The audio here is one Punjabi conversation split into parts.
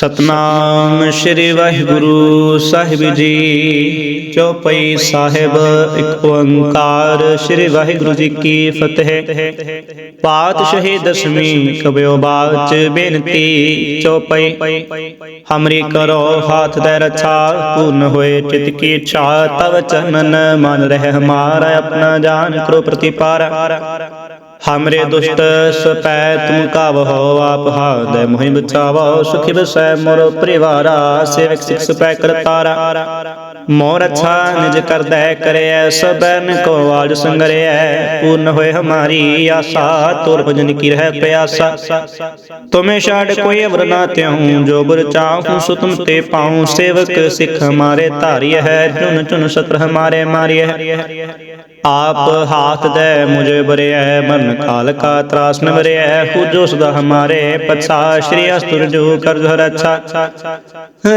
ਸਤਨਾਮ ਸ੍ਰੀ ਵਾਹਿਗੁਰੂ ਸਾਹਿਬ ਜੀ। ਚੌਪਈ ਸਾਹਿਬ, ਇੱਕ ਓੰਕਾਰ। ਸ੍ਰੀ ਵਾਹਿਗੁਰੂ ਜੀ ਕੀ ਫਤਿਹ। ਪਾਤਸ਼ਾਹੀ ਦਸਵੀਂ ਕਬਿਓ ਬਾਚ ਬੇਨਤੀ, ਚੌਪਈ। ਹਮਰੀ ਕਰੋ ਹਾਥ ਦੇ ਰਛਾ, ਪੂਰਨ ਹੋਏ ਚਿਤ ਕੀ ਇੱਛਾ, ਤਵ ਚਨਨ ਮਨ ਰਹਿ ਹਮਾਰਾ ਆਪਣਾ ਜਾਨ ਕਰੋ ਪ੍ਰਤੀਪਾਰ। ਹਮਰੇ ਦੁਸ਼ਟ ਸਪੈ ਤੁਮ ਕਬ ਹੋ ਆਪ ਹਾਦੈ ਮੁਹਿ ਬਚਾਵੋ। ਸੁਖਿ ਬਸੈ ਮੋਰ ਪਰਿਵਾਰਾ, ਸੇਵਕ ਸਿਖ ਸਪੈ ਕਰਤਾਰਾ। ਮੋਰ ਅੱਛਾ ਨਿਜ ਕਰਦੈ ਕਰਿਐ ਸਬਨ ਕੋ ਆਜ ਸੰਗਰਿਐ। ਪੂਰਨ ਹੋਏ ਹਮਾਰੀ ਆਸਾ, ਤੁਰ ਭਜਨ ਕੀ ਰਹਿ ਪਿਆਸਾ। ਤੁਮੇ ਛਾੜ ਕੋਈ ਅਵਰ ਨਾ ਤਿਉ, ਜੋ ਗੁਰ ਚਾਹੂ ਸੋ ਤੁਮ ਤੇ ਪਾਉ। ਸੇਵਕ ਸਿਖ ਹਮਾਰੇ ਧਾਰਿਐ ਚੁਨ ਚੁਨ ਸਤਰ ਹਮਾਰੇ ਮਾਰਿਐ आप हाथ दे मुझे बरे है मन काल का त्रास न बरे है पूजो सदा हमारे पछा श्री अस्तुर जो कर धर अच्छा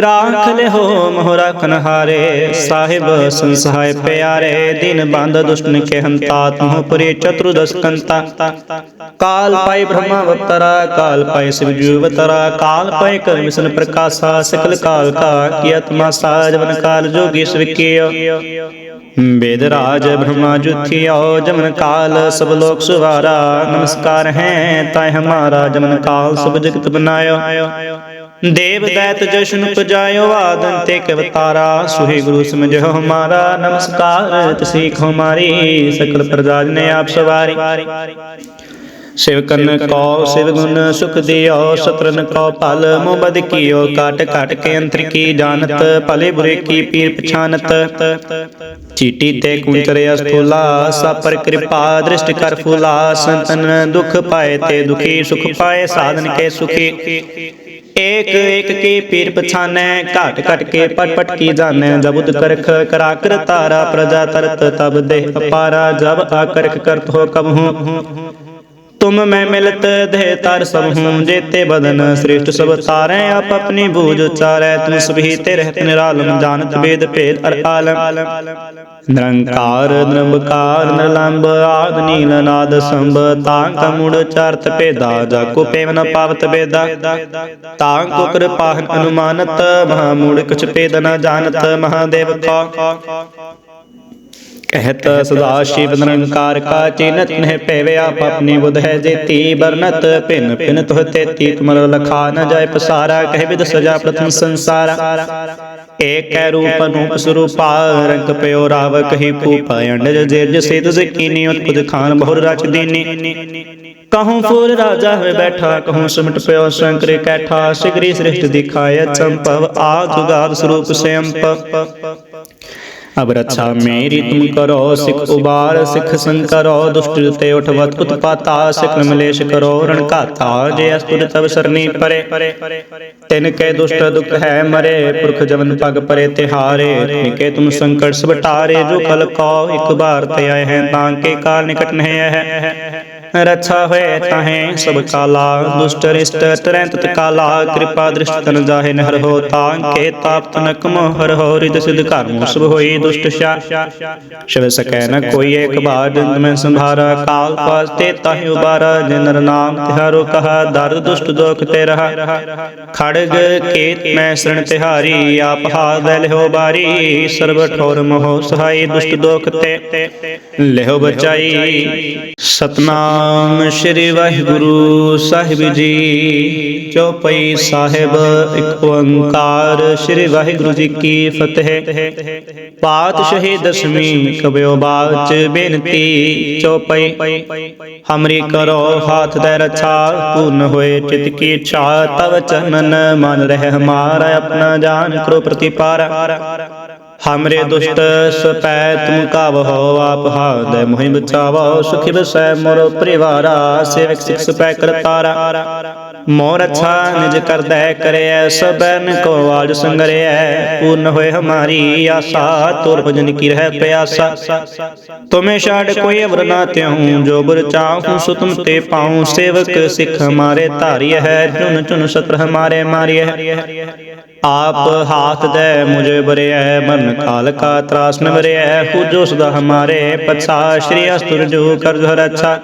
राख ले हो मोह राखन हारे साहिब संसहाय प्यारे दिन बांध दुष्टन के हंता तुम पुरे चतुर्दश कंता काल पाई ब्रह्मा अवतरा काल पाई शिव जीव अवतरा काल पाई कर विष्णु प्रकाशा सकल काल का कियत मासा जवन काल जोगी स्विकियो वेद राज ब्रह्मा जुथियो जमन काल सब लोक सुवारा नमस्कार है ताय हमारा जमन काल सब जगत बनायो देव दैत जशन पजायो आदन ते के अवतारा सुहे गुरु समझो हमारा नमस्कार तसीख हमारी सकल प्रजा ने आप सवारी ਸਿਵਕਨ ਕੋ ਸਿਵ ਗੁਣ ਸੁਖ ਦਿਓ ਸਤਰਨ ਕੋ ਫਲ ਮੁਬਦ ਕੀਓ ਕਾਟ ਕਾਟ ਕੇ ਅੰਤਰ ਕੀ ਜਾਣਤ ਭਲੇ ਬੁਰੇ ਕੀ ਪੀਰ ਪਛਾਨਤ ਚੀਟੀ ਤੇ ਕੁੰਚਰੇ ਅਸਥੂਲਾ ਸਾਪਰ ਕਿਰਪਾ ਦ੍ਰਿਸ਼ਟ ਕਰ ਫੂਲਾ ਸੰਤਨ ਦੁਖ ਪਾਏ ਤੇ ਦੁਖੀ ਸੁਖ ਪਾਏ ਸਾਧਨ ਕੇ ਸੁਖੀ। ਏਕ ਏਕ ਕੀ ਪੀਰ ਪਛਾਨੈ ਘਟ ਘਟ ਕੇ ਪਟ ਪਟ ਕੀ ਜਾਣੈ ਜਬੁਦ ਕਰਖ ਕਰਾ ਕਰ ਤਾਰਾ ਪ੍ਰਜਾ ਤਰਤ ਤਬ ਦੇਹ ਅਪਾਰਾ ਜਬ ਆਕਰਖ ਕਰਤ ਹੋ। ਤੁਮ ਮੈਂ ਮਿਲਤ ਦੇਹ ਤਰ ਸਭ ਹੂੰ, ਜੇਤੇ ਬਦਨ ਸ੍ਰਿਸ਼ਟ ਸਭ ਤਾਰੇ, ਆਪ ਆਪਣੀ ਬੂਝ ਉਚਾਰੈ, ਤੁਮ ਸਭੀ ਤੇ ਰਹਿਤ ਨਿਰਾਲਮ, ਜਾਣਤ ਵੇਦ ਭੇਦ ਅਰ ਆਲਮ। ਨਿਰੰਕਾਰ ਨਿਰੰਕਾਰ ਨਿਰਲੰਬ, ਆਦ ਨੀਲ, ਨਾਦ ਸੰਭ, ਤਾਂ ਕਮੁੜ ਚਰਤ ਭੇਦਾ, ਜਾ ਕੋ ਪੇਵਨ ਪਾਵਤ ਬੇਦਾ। ਤਾਂ ਕੋ ਕਿਰਪਾਹਨ ਅਨੁਮਾਨਤ, ਮਹਾ ਮੂੜ ਕੁਛ ਭੇਦ ਨਾ ਜਾਣਤ कहत सदा शिव निरंकार का चिन्हत नह पेवे आप अपनी बुध है जेती बरनत पिन पिन तुह तेती तुमर लखा न जाय पसारा कह विद सजा प्रथम संसारा एक है रूप अनूप स्वरूपा रंग पयो राव कही भूपा अंडज जेज सेद जकीनी उत्पद खान बहुर रच दीनी कहूँ फूल राजा हुए बैठा कहूँ सुमट पयो शंकर कैठा शिगरी सृष्टि दिखाय चंपव आद जुगाद स्वरूप से अंप अब रक्षा मेरी तुम करो सिख उबार सिख संग करो दुष्ट ते उठवत उत्पाता सिख मलेश करो रण काता जे अस्तुर तब सरनी परे तिन के दुष्ट दुख है मरे पुरख जवन पग परे तिहारे निके तुम संकट सब टारे जो कल को एक बार ते आए हैं तांके काल निकट नहीं है ਰਛਾ ਹੋਏ ਤਹੈ ਸਭ ਕਾਲਾ ਦੁਸ਼ਟ ਰਿਸ਼ਟ ਤਰੰਤ ਤਕਾਲਾ ਕਿਰਪਾ ਦ੍ਰਿਸ਼ਟ ਤਨ ਜਾਹੇ ਨਹਰ ਹੋ ਤਾਂ ਕੇ ਤਾਪ ਤਨਕ ਮੋਹਰ ਹੋ ਰਿਦ ਸਿਧ ਕਰਮ ਸਭ ਹੋਈ ਦੁਸ਼ਟ ਸ਼ਾ ਸ਼ਿਵ ਸਕੈ ਨ ਕੋਈ ਏਕ ਬਾਰ ਜਿਨ ਮੈਂ ਸੰਭਾਰਾ ਕਾਲ ਪਾਸ ਤੇ ਤਹਿ ਉਬਾਰਾ ਜਿਨਰ ਨਾਮ ਤਿਹਾਰੋ ਕਹਾ ਦਰਦ ਦੁਸ਼ਟ ਦੁਖ ਤੇ ਰਹਾ ਖੜਗ ਕੇਤ ਮੈਂ ਸਰਣ ਤਿਹਾਰੀ ਆਪ ਹਾਲ ਲਿਓ ਬਾਰੀ ਸਰਬ ਠੋਰ ਮੋਹ ਸਹਾਈ ਦੁਸ਼ਟ ਦੁਖ ਤੇ ਲਿਓ ਬਚਾਈ ਸਤਨਾਮ ਨਾਮ ਸ੍ਰੀ ਵਾਹਿਗੁਰੂ ਸਾਹਿਬ ਜੀ। ਚੌਪਈ ਸਾਹਿਬ, ਇੱਕ ਓੰਕਾਰ। ਸ੍ਰੀ ਵਾਹਿਗੁਰੂ ਜੀ ਕੀ ਫਤਿਹ। ਪਾਤਸ਼ਾਹੀ ਦਸਵੀਂ ਕਬਿਓ ਬਾਚ ਬੇਨਤੀ, ਚੌਪਈ। ਹਮਰੀ ਕਰੋ ਹਾਥ ਦੇ ਰਛਾ, ਪੂਰਨ ਹੋਏ ਚਿਤ ਕੀ ਇੱਛਾ, ਤਵ ਚਨਨ ਮਨ ਰਹਿ ਹਮਾਰਾ ਆਪਣਾ ਜਾਨ ਕਰੋ ਪ੍ਰਤੀਪਾਰ। ਹਮਰੇ ਦੁਸ਼ਟ ਸਪੈ ਤੁਮ ਕਬ ਹੋ ਆਪ ਹਾਦੈ ਮੋਹਿ ਬਚਾਵੋ, ਸੁਖਿ ਬਸੈ ਮੋਰ ਪਰਿਵਾਰਾ, ਸੇਵਕ ਸਿਖ ਸਪੈ ਕਰਤਾਰਾ ਮੋਰ ਅੱਛਾ ਨਿਜ ਕਰਦੈ ਕਰਿਐ ਸਬਨ ਕੋ ਆਜ ਸੰਗਰਿਐ। ਪੂਰਨ ਹੋਏ ਹਮਾਰੀ ਆਸਾ, ਤੁਰ ਭਜਨ ਕੀ ਰਹਿ ਪਿਆਸਾ। ਤੁਮੇ ਛਾੜ ਕੋਈ ਅਵਰ ਨਾ ਤਿਉ, ਜੋ ਬੁਰ ਚਾਹੂ ਸੋ ਤੁਮ ਤੇ ਪਾਉ। ਸੇਵਕ ਸਿਖ ਹਮਾਰੇ ਧਾਰਿਐ ਹੈ, ਚੁਨ ਚੁਨ ਸਤਰ ਹਮਾਰੇ ਮਾਰਿਐ ਆਪ ਹਾਥ ਦੇ ਮੁਝੇ ਬਰਿਐ, ਮਨ ਕਾਲ ਕਾ ਤਰਾਸ ਨ ਮਰਿਐ ਕੁਜੋ ਸਦਾ ਹਮਾਰੇ ਪਛਾ ਸ਼੍ਰੀ ਅਸਤੁਰ ਜੋ ਕਰ ਘਰ ਅੱਛਾ।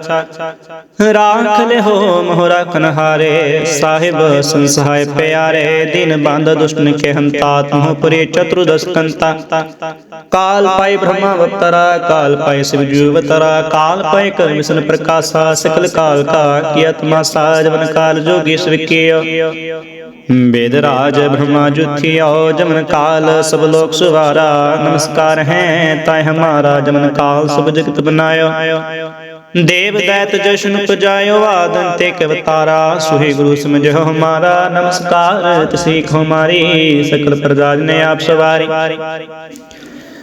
ਰਾਖ ਲੈ ਹੋ ਮੋਹ ਰਖਨ ਹਾਰੇ ਸਾਹਿਬ ਸੰਸਹਾਇ ਪਿਆਰੇ, ਦਿਨ ਬੰਦ ਦੁਸ਼ਟਨ ਕੇ ਹੰਤਾ ਤਹੁ ਪਰੇ ਚਤੁਰਦਸ ਕੰਤਾ। ਕਾਲ ਪਾਈ ਬ੍ਰਹਮਾ ਵਤਰਾ ਕਾਲ ਪਾਈ ਸਿਵ ਜੂ ਵਤਰਾ ਕਾਲ ਪਾਈ ਕਰ ਵਿਸ਼ਨ ਪ੍ਰਕਾਸ਼ਾ, ਸਕਲ ਕਾਲ ਕਾ, ਕੀ ਆਤਮਾ ਸਾਜਵਨ ਕਾਲ ਜੋਗੀ वेद राज ब्रह्मा जुथियो जमन काल सब लोक सुवारा नमस्कार है ताय हमारा जमन काल सब जगत बनायो देव दैत जशन पजायो वादन ते कवतारा सुहे गुरु समझो हमारा नमस्कार तसीख हमारी सकल प्रजा ने आप सवारी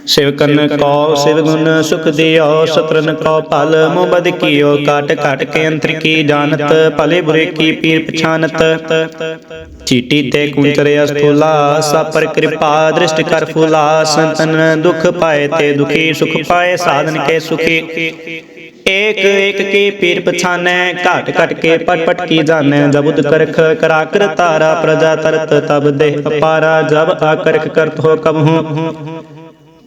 ਸਿਵਕਨ ਕੋ ਸਿਵਗੁਣ ਸੁਖ ਦਿਓ ਸਤਰਨ ਕੋ ਭਲ ਮੁਬਦ ਕੀਓ ਕਾਟ ਘਟ ਕੇ ਅੰਤਰ ਕੀ ਜਾਣਤ ਭਲੇ ਬੁਰੇ ਕੀ ਪੀਰ ਪਛਾਨਤ ਚੀਟੀ ਤੇ ਕੁੰਤਰੇ ਅਸਥੂਲਾ ਸਾਪਰ ਕਿਰਪਾ ਦ੍ਰਿਸ਼ਟ ਕਰ ਫੁਲਾ ਸੰਤਨ ਦੁਖ ਪਾਏ ਤੇ ਦੁਖੀ ਸੁਖ ਪਾਏ ਸਾਧਨ ਕੇ ਸੁਖੀ। ਏਕ ਏਕ ਕੀ ਪੀਰ ਪਛਾਨੈ ਘਟ ਘਟ ਕੇ ਪਟ ਪਟ ਕੀ ਜਾਣੈ। ਜਬੁਦ ਕਰਖ ਕਰਾ ਕਰ ਤਾਰਾ ਪ੍ਰਜਾ ਤਰਤ ਤਬ ਦੇਹ ਅਪਾਰਾ ਜਬ ਆਕਰਖ ਕਰਤ ਹੋ ਕਬਹੂ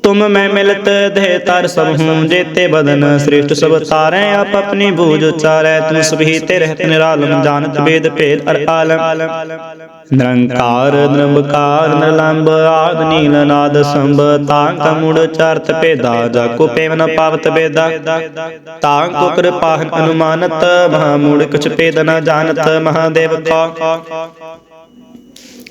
तुम मैं मिलत दे तार सब हूँ जेते बदन श्रेष्ठ सब तारे आप अपनी बूझ उचारे तुम सभी ते रहत निरालम जानत वेद भेद अर आलम निरंकार निरंकार निरलंब आद नील नाद संभ तांक मुड़ चारत भेदा जाको पेव न पावत बेदा तांक को कृपाहन अनुमानत महामूढ़ कुछ भेद न जानत महादेव का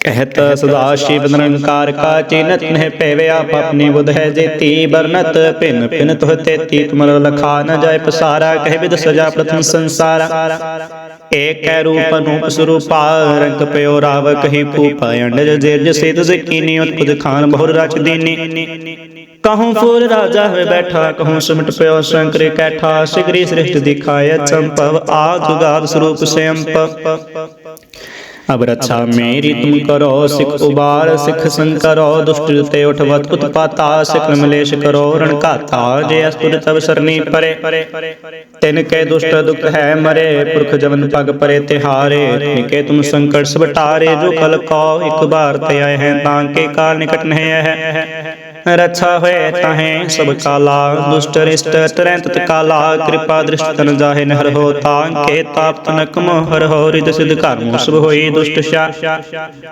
कहत सदा शिव निरंकार का चिनत नह पेवे आप अपनी बुध है जेती बरनत पिन पिन तुह तेती तुमर लखा न जाय पसारा कह विद सजा प्रथम संसारा एक है रूप अनूप स्वरूपा रंग पयो राव कही पूप अंडज जेज सेत कीनी उत्पद खान बहुर रच दीनी कहूँ फूल राजा है बैठा कहूँ सुमट पयो शंकर कैठा शिगरी श्रेष्ठ दिखाय चंपव आद जुगाद ਅਬ ਰੱਛਾ ਮੇਰੀ ਤੁਮ ਕਰੋ ਸਿਖ ਉਬਾਰ ਸਿਖ ਸੰਕਰੋ ਦੁਸ਼ਟ ਤੇ ਉਠਵਤ ਉਤਪਾਤਾ ਸਿਖ ਮਲੇਸ਼ ਕਰੋ ਰਣ ਘਾਤਾ ਜੇ ਅਸੁਰ ਤਵ ਸਰਨੀ ਪਰੇ ਤਿਨ ਕੈ ਦੁਸ਼ਟ ਦੁਖ ਹੈ ਮਰੇ ਪੁਰਖ ਜਵਨ ਪਗ ਪਰੇ ਤਿਹਾਰੇ ਨਿਕੇ ਤੁਮ ਸੰਕਟ ਸਬਟਾਰੇ ਜੋ ਕਲ ਕੋ ਇੱਕ ਬਾਰ ਤੇ ਆਏ ਹੈ ਤਾਂ ਕੇ ਕਾਲ ਨਿਕਟ ਨਹੀਂ ਹੈ। ਰਛਾ ਹੋਏ ਤਹੈ ਸਭ ਕਾਲਾ, ਦੁਸ਼ਟ ਰਿਸ਼ਟ ਤਰੰਤ ਤਕਾਲਾ, ਕਿਰਪਾ ਦ੍ਰਿਸ਼ਟ ਤਨ ਜਾਹੇ ਨਹਰ ਹੋ ਤਾਂ ਕੇ ਤਾਪ ਤਨਕ ਮੋਹਰ ਹੋ ਰਿਤ ਸਿਧ ਘਰ ਮੋ ਸਭ ਹੋਈ ਦੁਸ਼ਟ ਸ਼ਾ।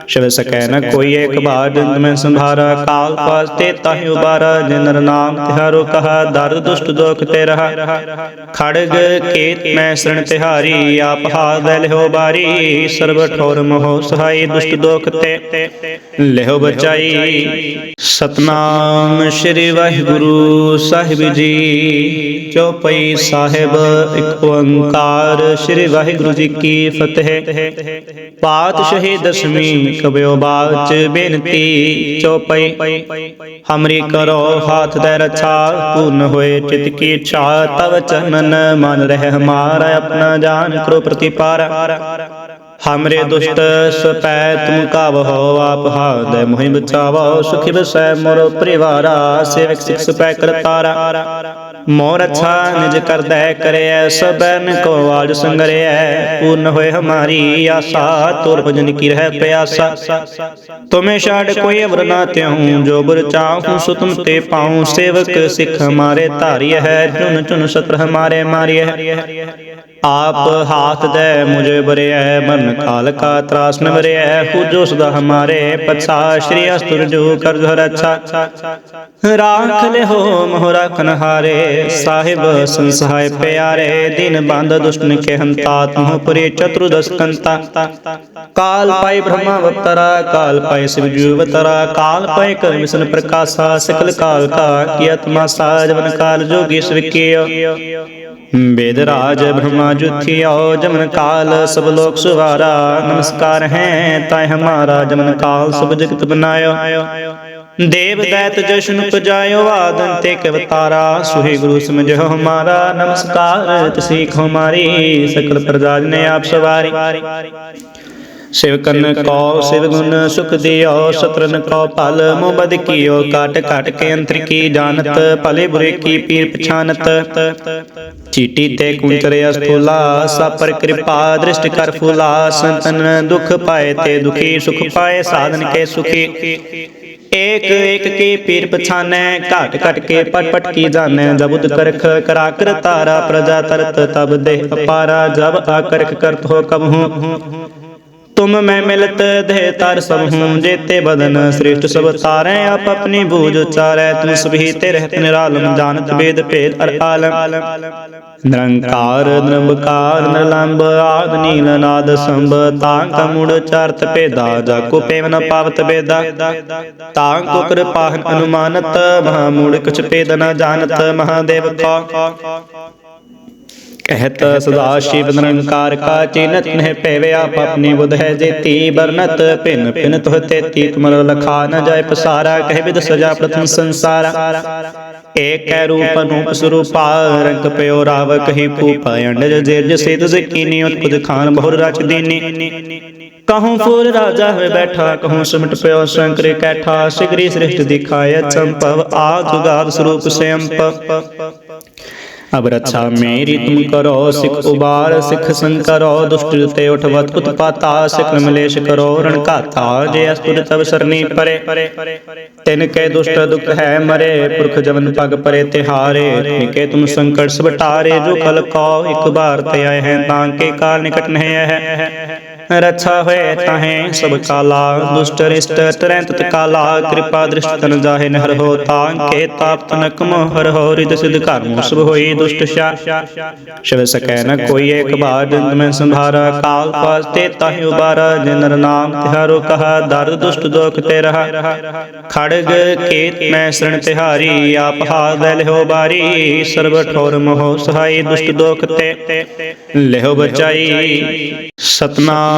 ਸ਼ਵ ਸਕੈ ਨ ਕੋਈ ਏਕ ਬਾਰ ਜਿੰਦ ਮੈਂ ਸੰਭਾਰਾ ਕਾਲ ਪਾਸ ਤੇ ਤਾਹਿ ਉਬਾਰਾ, ਜਿਨਰ ਨਾਮ ਤਿਹਾਰੋ ਕਹਾ, ਦਰ ਦੁਸ਼ਟ ਦੁਖ ਤੇ ਰਹਾ। ਖੜਗ ਕੇਤ ਮੈਂ ਸਰਣ ਤਿਹਾਰੀ ਆਪ ਹਾਦ ਲਿਓ ਬਾਰੀ, ਸਰਬ ਠੋਰ ਮੋਹ ਸਹਾਈ ਦੁਸ਼ਟ ਦੁਖ ਤੇ। ਲਿਓ ਬਚਾਈ ਸਤਨਾਮ। ਸ੍ਰੀ ਵਾਹਿਗੁਰੂ ਸਾਹਿਬ ਜੀ, ਚੌਪਈ ਸਾਹਿਬ, ਇੱਕ ਓੰਕਾਰ ਸ੍ਰੀ ਵਾਹਿਗੁਰੂ ਜੀ ਕੀ ਫਤਿਹ। ਪਾਤਸ਼ਾਹੀ ਦਸਵੀਂ ਕਬਿਓ ਬਾਚ ਬੇਨਤੀ, ਚੌਪਈ, ਹਮਰੀ ਕਰੋ ਹਾਥ ਦੇ ਰਛਾ, ਪੂਰਨ ਹੋਏ ਚਿਤ ਕੀ ਇੱਛਾ, ਤਵ ਚਨਨ ਮਨ ਰਹਿ ਹਮਾਰਾ ਆਪਣਾ ਜਾਨ ਕਰੋ ਪ੍ਰਤੀਪਾਰ। ਹਮਰੇ ਦੁਸ਼ਟ ਸਪੈ ਤੁਮ ਕਬ ਹੋ ਆਪ ਹਾਦੈ ਮੁਹਿ ਬਚਾਵੋ ਸੁਖਿ ਬਸੈ ਮੋਰ ਪਰਿਵਾਰਾ, ਸੇਵਕ ਸਿਖ ਸਪੈ ਕਰਤਾਰਾ ਮੋਰ ਅੱਛਾ ਨਿਜ ਕਰਦੈ ਕਰਿਐ ਸਬਨ ਕੋ ਆਜ ਸੰਗਰਿਐ, ਪੂਰਨ ਹੋਏ ਹਮਾਰੀ ਆਸਾ, ਤੁਰ ਭਜਨ ਕੀ ਰਹਿ ਪਿਆਸਾ। ਤੁਮੇ ਛਾੜ ਕੋਈ ਅਵਰ ਨਾ ਤਿਉ, ਜੋ ਬੁਰ ਚਾਹੂ ਸੋ ਤੁਮ ਤੇ ਪਾਉ, ਸੇਵਕ ਸਿਖ ਹਮਾਰੇ ਧਾਰਿਐ ਚੁਨ ਚੁਨ ਸਤਰ ਹਮਾਰੇ ਮਾਰਿਐ आप हाथ दे मुझे बरे है मरण काल का त्रास न बरे है पूजो सदा हमारे पछा श्री अस्तुर जो कर घर अच्छा राख ले हो मोहरा कनहारे साहिब संसहाय प्यारे दिन बांध दुष्टन के हंता तुम पुरे चतुर्दश कंता काल पाई ब्रह्मा अवतरा काल पाई शिव जू अवतरा काल पाई कर मिशन प्रकाशा सकल काल का की आत्मा साजवन काल जोगी स्विकियो वेद राज ब्रह्मा जुथियो जमन काल सब लोक सुवारा नमस्कार है ताय हमारा जमन काल सब जगत बनायो देव दैत जशन पजायो वादन ते कवतारा सुहे गुरु समझो हमारा नमस्कार तसीख हमारी सकल प्रजा ने आप सवारी ਸਿਵਕਨ ਕੋ ਸਿਵਗੁਣ ਸੁਖ ਦਿਓ ਸਤਰਨ ਕੋ ਭਲ ਮੁਬਦ ਕੀਓ ਕਾਟ ਕਾਟ ਕੇ ਅੰਤਰ ਕੀ ਜਾਣਤ ਭਲੇ ਬੁਰੇ ਕੀ ਪੀਰ ਪਛਾਨਤ ਚੀਟੀ ਤੇ ਕੁੰਚਰੇ ਅਸਥੂਲਾ ਸਾਪਰ ਕਿਰਪਾ ਦ੍ਰਿਸ਼ਟ ਕਰ ਫੁਲਾ ਸੰਤਨ ਦੁਖ ਪਾਏ ਤੇ ਦੁਖੀ ਸੁਖ ਪਾਏ ਸਾਧਨ ਕੇ ਸੁਖੀ। ਏਕ ਏਕ ਕੀ ਪੀਰ ਪਛਾਨੈ ਘਟ ਘਟ ਕੇ ਪਟ ਪਟ ਕੀ ਜਾਣੈ ਜਬੁਦ ਕਰਖ ਕਰਾ ਕਰ ਤਾਰਾ ਪ੍ਰਜਾ ਤਰਤ ਤਬ ਦੇਹ ਅਪਾਰਾ ਜਬ ਆਕਰਖ ਕਰਤ ਹੋ ਕਬਹੂ तुम मैं मिलत देह तार सब हूँ जेते बदन श्रेष्ठ सब तारे आप अपनी बूझ उचारै तुम सभी ते रहत निरालम जानत वेद भेद अर आलम निरंकार निरंकार निरलंब आद नील नाद संभ तांग मुड़ चारत भेदा जाको पेव न पावत बेदा तांग को कृपाहन अनुमानत महामूढ़ कुछ भेद न जानत महादेव का कहत सदा शिव निरंकार का चिनत नह पेवे आप अपनी बुध है जेती बरनत पिन पिन तुह तेती तुमर लखा न जाय पसारा कह विद सजा प्रथम संसारा एक कै रूप अनूप स्वरूपा रंग पयो राव कही भूप अंडज जेज सेद कीनी उत्पद खान बहुर रच दीनी कहूँ फूल राजा हुए बैठा कहूँ सिमट पयो शंकर कैठा सिगरी सृष्टि दिखाय चंपव आद जुगाद स्वरूप ਅਬ ਰਛਾ ਮੇਰੀ ਤੁਮ ਕਰੋ, ਸਿਖ ਉਬਾਰ ਸਿਖ ਸੰਕਰੋ ਦੁਸ਼ਟ ਤੇ ਉਠਵਤ ਉਤਪਾਤਾ, ਸਿਖ ਮਲੇਸ਼ ਕਰੋ ਰਣ ਘਾਤਾ ਜੇ ਅਸੁਰ ਤਵ ਸਰਨੀ ਪਰੇ। ਤਿਨ ਕੈ ਦੁਸ਼ਟ ਦੁਖ ਹੈ ਮਰੇ, ਪੁਰਖ ਜਵਨ ਪਗ ਪਰੇ ਤਿਹਾਰੇ। ਤਿਨ ਕੈ ਤੁਮ ਸੰਕਟ ਸਭ ਟਾਰੇ ਜੋ ਖਲ ਕੋ, ਇੱਕ ਬਾਰ ਤੇ ਆਏ ਹੈ, ਤਾਂ ਕੇ ਕਾਲ ਨਿਕਟ ਰਛਾ ਹੋਏ ਤਹੈ ਸਭ ਕਾਲਾ, ਦੁਸ਼ਟ ਰਿਸ਼ਟ ਤਰੰਤ ਤਕਾਲਾ ਕਿਰਪਾ ਦ੍ਰਿਸ਼ਟ ਤਨ ਜਾਹੇ ਨਹਰ ਹੋ ਤਾਂ ਕੇ ਤਾਪ ਤਨਕ ਮੋਹਰ ਹੋ ਰਿਦ ਸਿਧ ਕਰਮ ਸਭ ਹੋਈ ਦੁਸ਼ਟ ਸ਼ਾ। ਸ਼ਵ ਸਕੈ ਨ ਕੋਈ ਏਕ ਬਾਰ ਜਿੰਦ ਮੈਂ ਸੰਭਾਰਾ ਕਾਲ ਪਾਸ ਤੇ ਤਾਹਿ ਉਬਾਰਾ, ਜਿਨਰ ਨਾਮ ਤਿਹਾਰੋ ਕਹਾ ਦਰਦ ਦੁਸ਼ਟ ਦੁਖ ਤੇ ਰਹਾ ਖੜਗ ਕੇਤ ਮੈਂ ਸਰਨ ਤਿਹਾਰੀ, ਆਪ ਹਾਲ ਲਿਹੋ ਬਾਰੀ, ਸਰਬ ਠੋਰ ਮੋਹ ਸਹਾਈ ਦੁਸ਼ਟ ਦੁਖ ਤੇ। ਲਿਹੋ ਬਚਾਈ ਸਤਨਾਮ।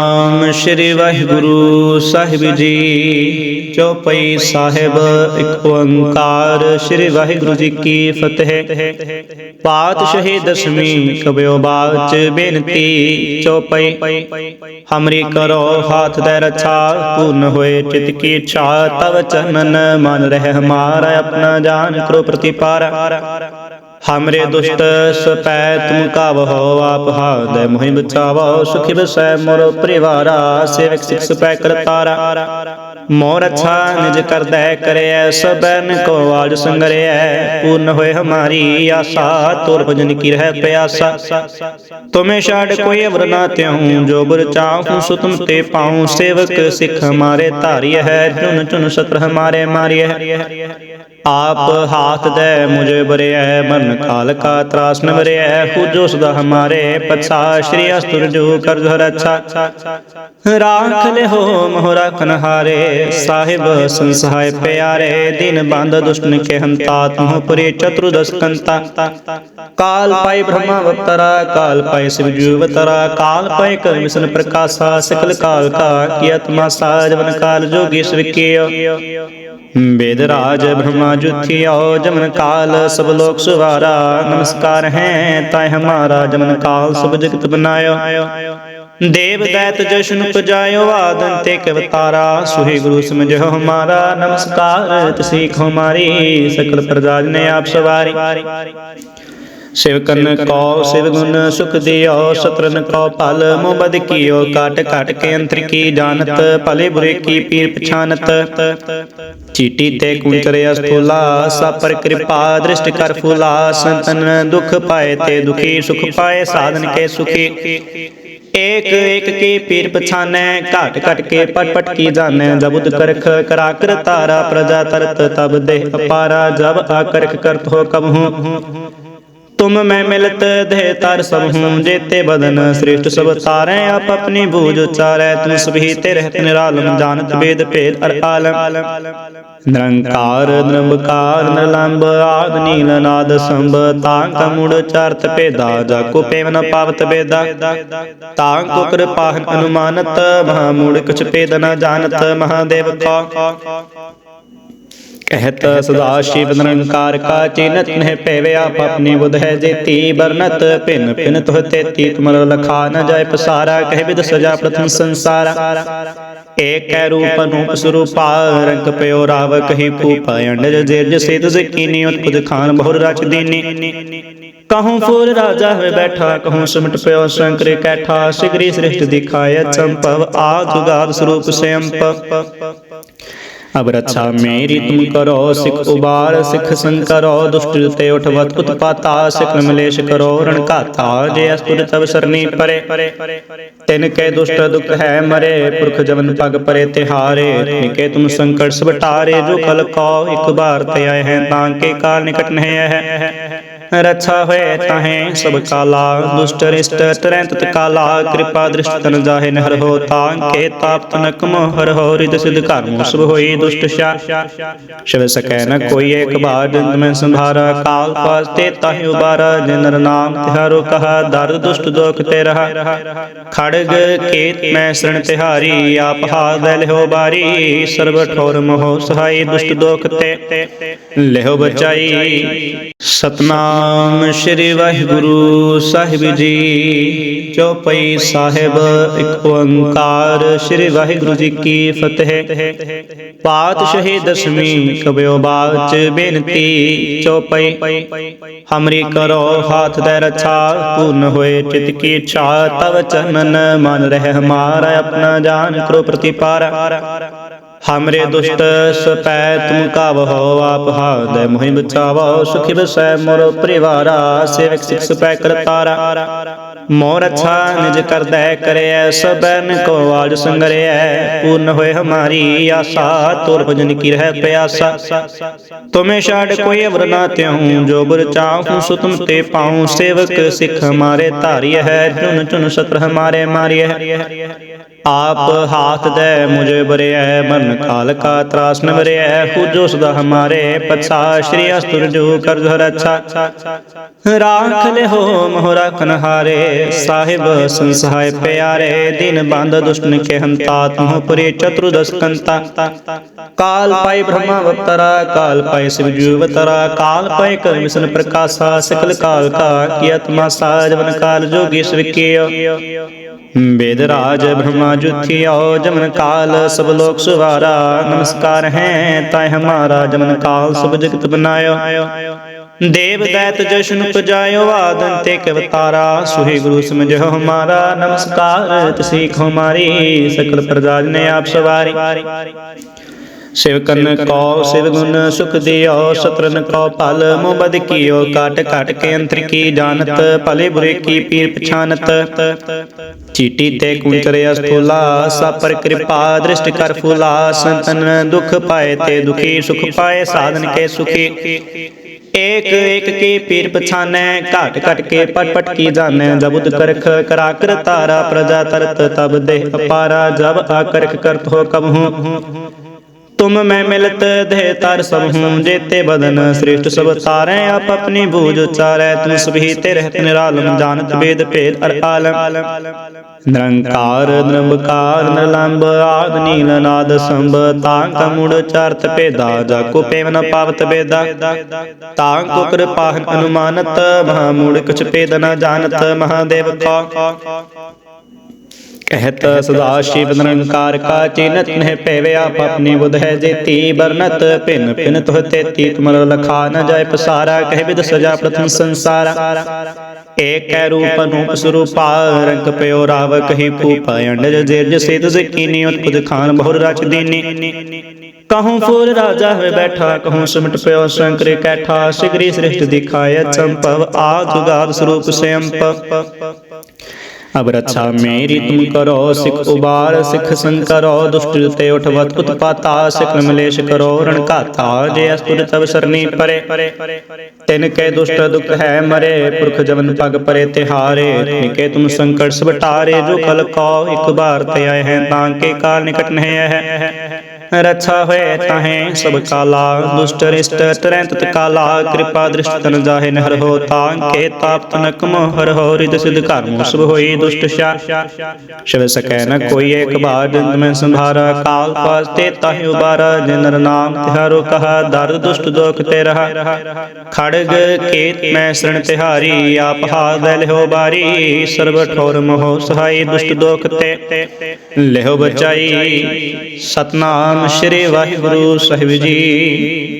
ਸ੍ਰੀ ਵਾਹਿਗੁਰੂ ਸਾਹਿਬ ਜੀ, ਚੌਪਈ ਸਾਹਿਬ, ਇੱਕ ਓੰਕਾਰ ਸ੍ਰੀ ਵਾਹਿਗੁਰੂ ਜੀ ਕੀ ਫਤਿਹ। ਪਾਤਸ਼ਾਹੀ ਦਸਵੀਂ ਕਬਿਓ ਬਾਚ ਬੇਨਤੀ, ਚੌਪਈ, ਹਮਰੀ ਕਰੋ ਹਾਥ ਦੇ ਰਛਾ, ਪੂਰਨ ਹੋਏ ਚਿਤ ਕੀ ਇੱਛਾ, ਤਵ ਚਨਨ ਮਨ ਰਹਿ ਹਮਾਰਾ ਆਪਣਾ ਜਾਨ ਕਰੋ ਪ੍ਰਤੀਪਾਰ। ਹਮਰੇ ਦੁਸ਼ਟ ਸਪੈ ਤੁਮ ਕਾਵ ਹੋ ਆਪ ਹਾਦੈ ਮੁਹਿ ਬਚਾਵੋ, ਸੁਖਿ ਬਸੈ ਮੋਰ ਪਰਿਵਾਰਾ, ਸੇਵਕ ਸਿਖ ਸਪੈ ਕਰਤਾਰਾ ਮੋਰ ਅੱਛਾ ਨਿਜ ਕਰਦੈ ਕਰਿਐ ਸਬਨ ਕੋ ਆਜ ਸੰਗਰਿਐ ਪੂਰਨ ਹੋਏ ਹਮਾਰੀ ਆਸਾ, ਤੁਰ ਭਜਨ ਕੀ ਰਹਿ ਪਿਆਸਾ। ਤੁਮੇ ਛਾੜ ਕੋਈ ਅਵਰ ਨਾ ਤਿਉ, ਜੋ ਬੁਰ ਚਾਹੂ ਸੁ ਤੁਮ ਤੇ ਪਾਉ। ਸੇਵਕ ਸਿਖ ਹਮਾਰੇ ਧਾਰਿਐ ਚੁਨ ਚੁਨ ਸਤਰ ਹਮਾਰੇ ਮਾਰਿਐ। आप हाथ दे मुझे बरे है मरण काल का त्रास न बरे है पूजो सदा हमारे पछा श्री अस्तुर जो कर घर अच्छा राख ले हो मोह रखन हारे साहिब संसहाय प्यारे दिन बांध दुष्टन के हंता तुम पुरे चतुर्दश कंता काल पाई ब्रह्मा अवतरा काल पाई शिव जी अवतरा काल पाई कर विष्णु प्रकाशा सकल काल का किया तमाशा जवन काल जोगी स्विकियो वेद राज ब्रह्मा जुथियो जमन काल सब लोक सुवारा नमस्कार है ताय हमारा जमन काल सब जगत बनायो देव दैत जशन उपजायो आदन ते अवतारा सुहे गुरु समझो हमारा नमस्कार तसीख हमारी सकल प्रजा ने आप सवारी ਸਿਵਕਨ ਕੋ ਸਿਵਗੁਣ ਸੁਖ ਦਿਓ ਸਤਰਨ ਕੋ ਭਲ ਮੁਬਦ ਕੀਓ ਕਾਟ ਕਾਟ ਕੇ ਅੰਤਰ ਕੀ ਜਾਣਤ ਭਲੇ ਬੁਰੇ ਕੀ ਪੀਰ ਪਛਾਨਤ ਚੀਟੀ ਤੇ ਕੁੰਚਰਿਆ ਸਥੂਲਾ ਸਾਪਰ ਕਿਰਪਾ ਦ੍ਰਿਸ਼ਟ ਕਰ ਫੁਲਾ ਸੰਤਨ ਦੁਖ ਪਾਏ ਤੇ ਦੁਖੀ ਸੁਖ ਪਾਏ ਸਾਧਨ ਕੇ ਸੁਖੀ। ਏਕ ਏਕ ਕੀ ਪੀਰ ਪਛਾਨੈ ਘਟ ਘਟ ਕੇ ਪਟ ਪਟ ਕੀ ਜਾਣੈ। ਜਬੁਦ ਕਰਖ ਕਰਾ ਕਰ ਤਾਰਾ ਪ੍ਰਜਾ ਤਰਤ ਤਬ ਦੇਹ ਅਪਾਰਾ ਜਬ ਆਕਰਖ ਕਰਤ ਹੋ ਕਬਹੂ तुम मैं मिलत देह तार सब हूँ जेते बदन श्रेष्ठ सब तारे आप अपनी बूझ उचारै तुम सभी ते रहत निरालम जानत वेद भेद अर आलम निरंकार निरंकार निरलंब आद नील नाद संभ तांग मुड़ चारत भेदा जाको पेव न पावत बेदा तांग को कृपाहन अनुमानत महामूढ़ कुछ भेद न जानत महादेव का कहत सदा शिव निरंकार का चिनत नह पेवे आप अपनी बुध है जेती बरनत पिन पिन तुह तेती तुमर लखा न जाय पसारा कह विद सजा प्रथम संसारा एक कै रूप अनूप स्वरूपा रंग पयो राव कही भूप अंडज जेज सेद कीनी उत्पद खान बहुर रच दीनी कहूँ फूल राजा हुए बैठा कहूँ सिमट पयो शंकर कैठा सिगरी सृष्टि दिखाय चंपव आद जुगाद स्वरूप स्वयं ਅਬ ਰੱਛਾ ਮੇਰੀ ਤੁਮ ਕਰੋ, ਸਿਖ ਉਬਾਰ ਸਿਖ ਸੰਕਰੋ ਦੁਸ਼ਟ ਤੇ ਉਠਵਤ ਉਤਪਾਤਾ, ਸਿਖ ਮਲੇਸ਼ ਕਰੋ, ਰਣ ਘਾਤਾ, ਜੇ ਅਸਤੁਰ ਤਵ ਸਰਨੀ ਪਰੇ। ਤਿਨ ਕੇ ਦੁਸ਼ਟ ਦੁਖ ਹੈ ਮਰੇ, ਪੁਰਖ ਜਵਨ ਪਗ ਪਰੇ ਤਿਹਾਰੇ। ਨਿਕੇ ਤੁਮ ਸੰਕਟ ਸਭ ਟਾਰੇ ਜੋ ਕਲ ਕੋ, ਇੱਕ ਬਾਰ ਤੇ ਆਏ ਹੈ, ਤਾਂ ਕੇ ਕਾਲ ਨਿਕਟ ਨਹੀਂ ਹੈ। ਰਛਾ ਹੋਏ ਤਾਹੇ ਸਭ ਕਾਲਾ, ਦੁਸ਼ਟ ਰਿਸ਼ਟ ਤਰੈ ਤਤ ਕਾਲਾ, ਕਿਰਪਾ ਦ੍ਰਿਸ਼ਟ ਤਨ ਜਾਹੇ ਨਹਰ ਹੋ ਤਾਂ ਕੇ ਤਾਪ ਤਨਕ ਮੋਹਰ ਹੋ ਰਿਦ ਸਿਧ ਕਰਮ ਸੁਭ ਹੋਈ ਦੁਸ਼ਟ ਸ਼ਾ। ਸ਼ਿਵ ਸਕੈ ਨ ਕੋਈ ਏਕ ਬਾਰ ਜਿੰਦ ਮੈਂ ਸੰਭਾਰਾ ਕਾਲ ਪਾਸ ਤੇ ਤਾਹੇ ਉਬਾਰਾ, ਜਿਨਰ ਨਾਮ ਤਿਹਾਰੋ ਕਹਾ ਦਰਦ ਦੁਸ਼ਟ ਦੋਖ ਤੇ ਰਹਾ ਖੜਗ ਕੇਤ ਮੈਂ ਸਰਣ ਤਿਹਾਰੀ, ਆਪ ਹਾਦ ਲਿਓ ਬਾਰੀ, ਸਰਬ ਠੋਰ ਮੋਹ ਸਹਾਈ ਦੁਸ਼ਟ ਦੋਖ ਤੇ। ਲਿਓ ਬਚਾਈ ਸਤਨਾਮ। ਸ੍ਰੀ ਵਾਹਿਗੁਰੂ ਸਾਹਿਬ ਜੀ, ਚੌਪਈ ਸਾਹਿਬ, ਇੱਕ ਓੰਕਾਰ ਸ੍ਰੀ ਵਾਹਿਗੁਰੂ ਜੀ ਕੀ ਫਤਿਹ। ਪਾਤਸ਼ਾਹੀ ਦਸਵੀਂ ਕਬਿਓ ਬਾਚ ਬੇਨਤੀ, ਚੌਪਈ, ਹਮਰੀ ਕਰੋ ਹਾਥ ਦੇ ਰਛਾ, ਪੂਰਨ ਹੋਏ ਚਿਤ ਕੀ ਇੱਛਾ, ਤਵ ਚਨਨ ਮਨ ਰਹਿ ਹਮਾਰਾ ਆਪਣਾ ਜਾਨ ਕਰੋ ਪ੍ਰਤੀਪਾਰ। ਹਮਰੇ ਦੁਸ਼ਟ ਸਪੈ ਤੁਮ ਕਾਵਹੁ ਆਪ ਹਾਦੈ ਮੋਹਿ ਬਚਾਵੋ ਸੁਖੀ ਬਸੈ ਮੋਰ ਪਰਿਵਾਰਾ, ਸੇਵਕ ਸਿਖ ਸਪੈ ਕਰਤਾਰਾ ਮੋਰ ਅੱਛਾ ਨਿਜ ਕਰਦੈ ਕਰਿਐ ਸਬਨ ਕੋ ਆਜ ਸੰਗਰਿਐ, ਪੂਰਨ ਹੋਏ ਹਮਾਰੀ ਆਸਾ, ਤੁਰ ਭਜਨ ਕੀ ਰਹਿ ਪਿਆਸਾ। ਤੁਮੇ ਛਾੜ ਕੋਈ ਅਵਰ ਨਾ ਤਿਉ, ਜੋ ਬੁਰ ਚਾਹੂ ਸੋ ਤੁਮ ਤੇ ਪਾਉ, ਸੇਵਕ ਸਿਖ ਹਮਾਰੇ ਧਾਰਿਐ ਹੈ ਚੁਨ ਚੁਨ ਸਤਰ ਹਮਾਰੇ ਮਾਰਿਐ ਆਪ ਹਾਥ ਦੇ ਮੁਝੇ ਬਰਿਐ ਮਰਨ ਕਾਲ ਕਾ ਤਰਾਸ ਨ ਬਰਿਐ, ਪੂਜੋ ਸਦਾ ਹਮਾਰੇ ਪਛਾ, ਸ਼੍ਰੀ ਅਸਤੁਰ ਜੋ ਕਰ ਘਰ ਅੱਛਾ। ਰਾਖ ਲੈ ਹੋ ਮੋਹ ਰਖਨ ਹਾਰੇ, ਸਾਹਿਬ ਸੰਸਹਾਇ ਪਿਆਰੇ, ਦਿਨ ਬੰਦ ਦੁਸ਼ਟਨ ਕੇ ਹੰਤਾ ਤੁਮ ਪੁਰੇ ਚਤੁਰਦਸ ਕੰਤਾ ਕਾਲ ਪਾਈ ਬ੍ਰਹਮਾ ਅਵਤਰਾ, ਕਾਲ ਪਾਈ ਸਿਵ ਜੂ ਅਵਤਰਾ, ਕਾਲ ਪਾਈ ਕਰ ਵਿਸ਼ਨ ਪ੍ਰਕਾਸ਼ਾ ਸਕਲ ਕਾਲ ਕਾ, ਕੀ ਆਤਮਾ ਸਾਜਵਨ ਕਾਲ वेद राज ब्रह्मा जुथियो जमन काल सब लोक सुवारा नमस्कार है ताय हमारा जमन काल सब जगत बनायो देव दैत जशन उपजायो वादन ते अवतारा सुहे गुरु समझो हमारा नमस्कार तसीख हमारी सकल प्रजा ने आप सवारी ਸਿਵਕਨ ਕੋ ਸਿਵਗੁਣ ਸੁਖ ਦਿਓ ਸਤਰਨ ਕੋ ਭਲ ਮੁਬਦ ਕੀਓ ਕਾਟ ਕਾਟ ਕੇ ਅੰਤਰ ਕੀ ਜਾਣਤ ਭਲੇ ਬੁਰੇ ਕੀ ਪੀਰ ਪਛਾਨਤ ਚੀਟੀ ਤੇ ਕੁੰਚਰਿਆ ਸਥੂਲਾ ਸਾਪਰ ਕਿਰਪਾ ਦ੍ਰਿਸ਼ਟ ਕਰ ਫੁਲਾ ਸੰਤਨ ਦੁਖ ਪਾਏ ਤੇ ਦੁਖੀ ਸੁਖ ਪਾਏ ਸਾਧਨ ਕੇ ਸੁਖੀ। ਏਕ ਏਕ ਕੀ ਪੀਰ ਪਛਾਨੈ ਘਟ ਘਟ ਕੇ ਪਟ ਪਟ ਕੀ ਜਾਣੈ ਜਬੁਦ ਕਰਖ ਕਰਾ ਕਰ ਤਾਰਾ ਪ੍ਰਜਾ ਤਰਤ ਤਬ ਦੇਹ ਅਪਾਰਾ ਜਬ ਆਕਰਖ ਕਰਤ ਹੋ ਕਬਹੂ तुम मैं मिलत दे तार सब हूँ जेते बदन श्रेष्ठ सब तारे आप अपनी बूझ उचारै तुम सभी ते रहत निरालम जानत वेद भेद अर आलम निरंकार निरंकार निरलंब आद नील नाद संभ तांक मुड़ चारत भेदा जाको पेव न पावत बेदा तांक को कृपाहन अनुमानत महामूढ़ कुछ भेद न जानत महादेव का कहत सदा शिव निरंकार का चिनत नह पेवे आप अपनी बुध है जेती बरनत पिन पिन तुह तेती तुमर लखा न जाय पसारा कह विद सजा प्रथम संसारा एक है रूप अनूप स्वरूपा रंग पयो राव कही पूपा अंडज जेज सेद जकीनी उत्पद खान बहुर रच दीनी कहूँ फूल राजा में बैठा कहूँ सिमट पयो शंकर कैठा शिगरी श्रेष्ठ दिखाय चंपव आद जुगाद स्वरूप से अब रक्षा मेरी तुम करो सिख उबार सिख संकरो दुष्ट ते उठवत उत्पाता सिख मलेश करो रण घाता जे अस्तुर तव सरनी परे तिन के दुष्ट दुख है मरे पुरख जवन पग परे तिहारे निके तुम संकट सब टारे जो कल को एक बार ते आए हैं तांके काल निकट नहीं है ਰਛਾ ਹੋਏ ਤਾਹੇ ਸਭ ਕਾਲਾ, ਦੁਸ਼ਟ ਰਿਸ਼ਟ ਤਰੈ ਤਤ ਕਾਲਾ, ਕਿਰਪਾ ਦ੍ਰਿਸ਼ਟ ਤਨ ਜਾਹੇ ਨਹਰ ਹੋ ਤਾਂ ਕੇ ਤਾਪ ਤਨਕ ਮੋਹਰ ਹੋ ਰਿਦ ਸਿਧ ਕਰਮ ਸੁਭ ਹੋਈ ਦੁਸ਼ਟ ਸ਼ਾ। ਸ਼ਿਵ ਸਕੈ ਨ ਕੋਈ ਏਕ ਬਾਰ ਜਿੰਦ ਮੈਂ ਸੰਭਾਰਾ ਕਾਲ ਪਾਸ ਤੇ ਤਾਹੇ ਉਬਾਰਾ, ਜਿਨਰ ਨਾਮ ਤਿਹਾਰੋ ਕਹਾ ਦਰਦ ਦੁਸ਼ਟ ਦੋਖ ਤੇ ਰਹਾ ਖੜਗ ਕੇਤ ਮੈਂ ਸਰਣ ਤਿਹਾਰੀ, ਆਪ ਹਾਦ ਲਿਓ ਬਾਰੀ, ਸਰਬ ਠੋਰ ਮੋਹ ਸਹਾਈ ਦੁਸ਼ਟ ਦੋਖ ਤੇ। ਲਿਓ ਬਚਾਈ ਸਤਨਾਮ ਸ੍ਰੀ ਵਾਹਿਗੁਰੂ ਸਾਹਿਬ ਜੀ।